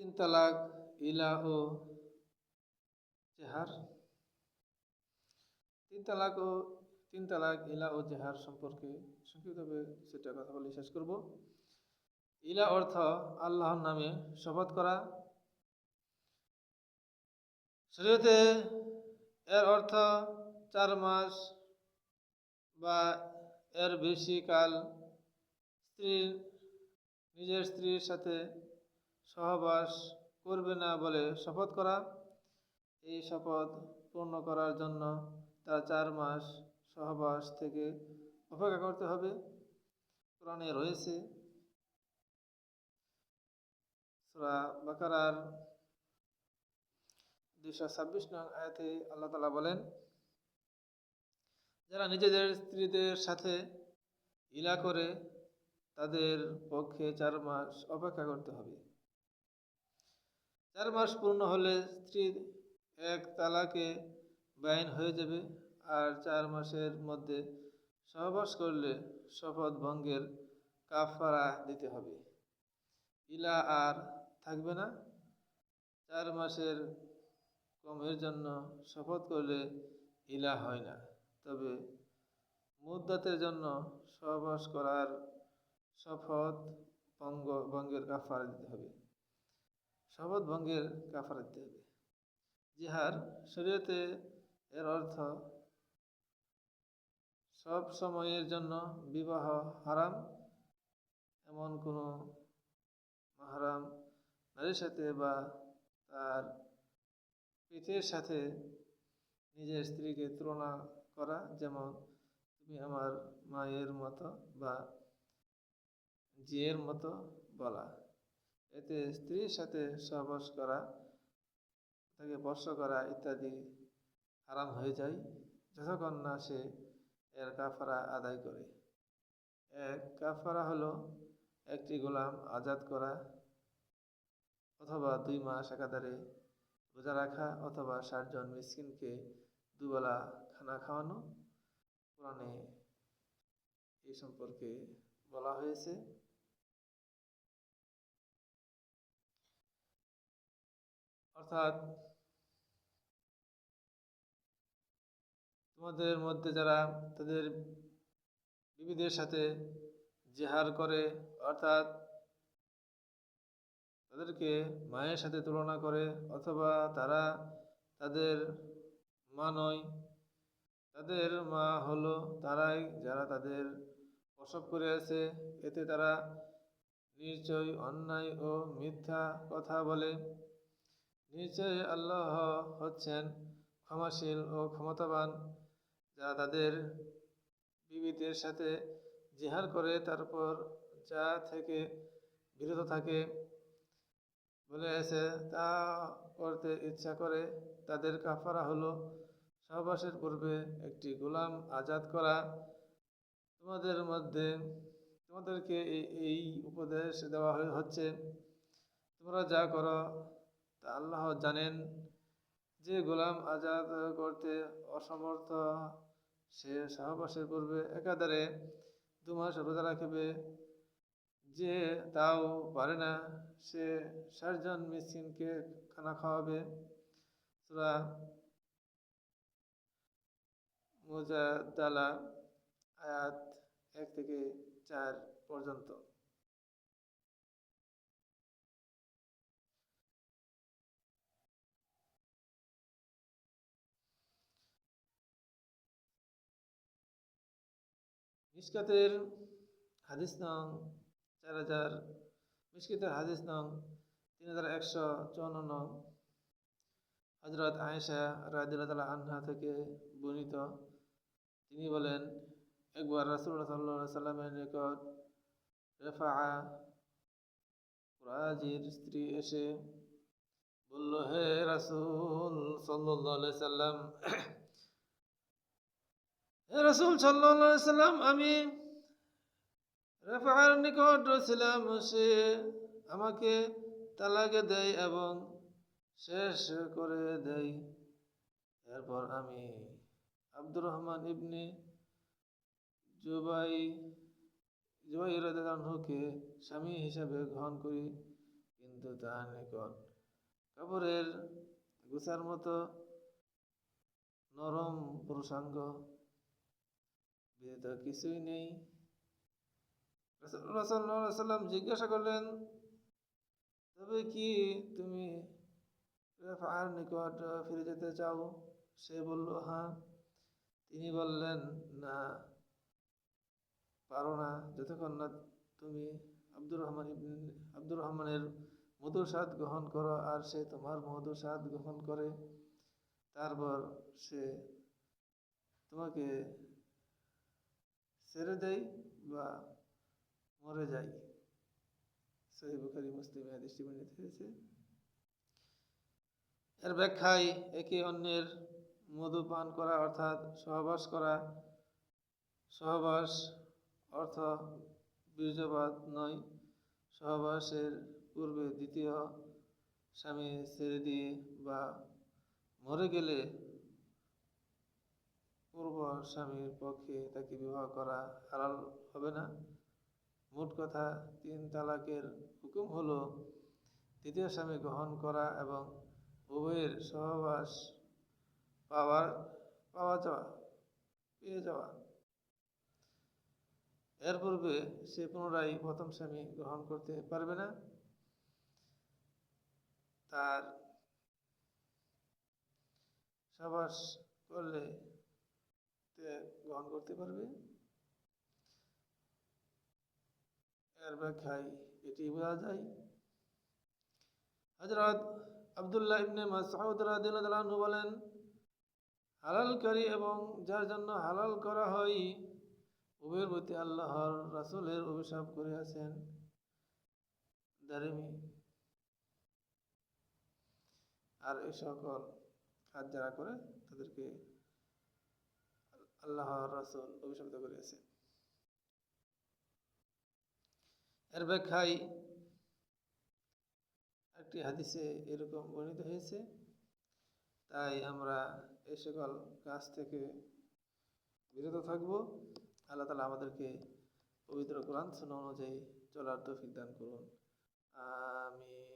তিন তালাক ইলা ও জেহার। তিন তালাক ও, তিন তালাক ইলা ও জেহার সম্পর্কে সংক্ষিপ্তভাবে সেটা কথা বলে শেষ করব। ইলা অর্থ আল্লাহর নামে শপথ করা। শরীয়তে এর অর্থ চার মাস বা এর বেশি কাল স্ত্রীর, নিজের স্ত্রীর সাথে সহবাস করবে না বলে শপথ করা। এই শপথ পূর্ণ করার জন্য তার চার মাস সহবাস থেকে অপেক্ষা করতে হবে। কোরআনে রয়েছে বাকারার দুশো ছাব্বিশ নং আয়াতে আল্লাহ তালা বলেন, যারা নিজেদের স্ত্রীদের সাথে ইলা করে তাদের পক্ষে চার মাস অপেক্ষা করতে হবে। চার মাস পূর্ণ হলে স্ত্রীর এক তালাকে বাইন হয়ে যাবে আর চার মাসের মধ্যে সহবাস করলে শপথ ভঙ্গের কাফারা দিতে হবে। ইলা আর থাকবে না। চার মাসের কমের জন্য শপথ করলে ইলা হয় না। তবে মুদ্দাতের জন্য সহবাস করার শপথ ভঙ্গ, ভঙ্গের কাফারা দিতে হবে। শপথ ভঙ্গের কাফারা দিতে হবে। জিহার শরীয়তে এর অর্থ সব সময়ের জন্য বিবাহ হারাম, এমন কোনো হারাম নারীর সাথে বা তার পিঠের সাথে নিজের স্ত্রীকে তুলনা করা, যেমন তুমি আমার মায়ের মতো বা জিয়ের মতো বলা। এতে স্ত্রীর সাথে সহবাস করা, তাকে বর্ষ করা ইত্যাদি হারাম হয়ে যায়। যতক্ষণ না সে এর কাফারা আদায় করে। এক কাফারা হলো একটি গোলাম আজাদ করা অথবা দুই মাস একাধারে রোজা রাখা অথবা ষাটজন মিসকিনকে দুবেলা খানা খাওয়ানো। কোরআনে এই সম্পর্কে বলা হয়েছে। অর্থাৎ তোমাদের মধ্যে যারা তাদের বিবিদের সাথে জেহার করে, অর্থাৎ তাদেরকে মায়ের সাথে তুলনা করে, অথবা তারা তাদের মা নয়, তাদের মা হলো তারাই যারা তাদের প্রসব করে আছে। এতে তারা নিশ্চয় অন্যায় ও মিথ্যা কথা বলে। নিশ্চয় আল্লাহ হচ্ছেন ক্ষমাশীল ও ক্ষমতাবান যারা তাদের বিবিদের সাথে জেহার করে তারপর যা থেকে বিরত থাকে বলে এসে তা করতে ইচ্ছা করে, তাদের কাফারা হলো সহবাসের পূর্বে একটি গোলাম আজাদ করা। তোমাদের মধ্যে তোমাদেরকে এই উপদেশ দেওয়া হচ্ছে, তোমরা যা করো তা আল্লাহ জানেন যে গোলাম আজাদ করতে অসমর্থ, সে সহবাসের পূর্বে একাধারে দু মাস রোজা রাখবে। যে তাও পারে না, সে ষাটজন মিসকিনকে খানা খাওয়াবে। সুরা মুজাদালা আয়াত এক থেকে চার পর্যন্ত। মিসকাতের হাদিস নং চার হাজার, মিসকিতের হাদিস নং তিন হাজার একশো চুয়ান্ন নং। হজরত আয়েশা রাজিল্লা আনহা থেকে বর্ণিত। তিনি বলেন, একবার রাসুল্লাহ সাল্লা সাল্লামের নিকট রেফা কুরাজির স্ত্রী এসে বলল, হে রাসুল সাল্লাহ সাল্লাম রাসুল সাল্লাম আমি রেফার নিকট ছিলাম সে আমাকে তালাকে দেয় এবং শেষ করে দেয়। এরপর আমি আব্দুর রহমান ইবনে জুবাই জুবাই রাজুকে স্বামী হিসাবে গ্রহণ করি, কিন্তু তাহার নিকট কাপড়ের গুছার মতো নরম পুরুষাঙ্গ কিছুই নেই। জিজ্ঞাসা করলেন, তবে কি তুমি রেফার নিকট ফিরে যেতে চাও? সে বলল হ্যাঁ। তিনি বললেন, না, পারো না। যতক্ষণ না তুমি আব্দুর রহমান আব্দুর রহমানের মধুর স্বাদ গ্রহণ করো আর সে তোমার মধুর স্বাদ গ্রহণ করে, তারপর সে তোমাকে ছেড়ে দেয় বা মরে যায় সহি বুখারি, মুসলিম হাদিসটি বর্ণিত হয়েছে। এর ব্যাখ্যায় একে অন্যের মধু পান করা অর্থাৎ সহবাস করা। সহবাস অর্থ বীর্যপাত নয়। সহবাসের পূর্বে দ্বিতীয় স্বামী ছেড়ে দিয়ে বা মরে গেলে পূর্ব স্বামীর পক্ষে তাকে বিবাহ করা হালাল হবে না। মোট কথা, তিন তালাকের হুকুম হলো তৃতীয় স্বামী গ্রহণ করা এবং উভয়ের সহবাস পাওয়ার, পাওয়া যাওয়া, পেয়ে যাওয়া। এর পূর্বে সে পুনরায় প্রথম স্বামী গ্রহণ করতে পারবে না। তার সহবাস করলে গ্রহণ করতে পারবে? এর ব্যাখ্যায় এটি বোঝা যায়। হজরত আবদুল্লাহ ইবনে রাদিয়াল্লাহু এবং যার জন্য হালাল করা হয়, উভয়ের প্রতি আল্লাহর অভিশাপ করে আছেন। দারিমি। আর এই সকল কাজ যারা করে তাদেরকে করিয়াছেন এর ব্যাখ্যায় একটি হাদিসে এরকম বর্ণিত হয়েছে, তাই আমরা এই সকল কাজ থেকে বিরত থাকব। আল্লাহ তালা আমাদেরকে পবিত্র কোরআন শোনা অনুযায়ী চলার তৌফিক দান করুন। আমিন।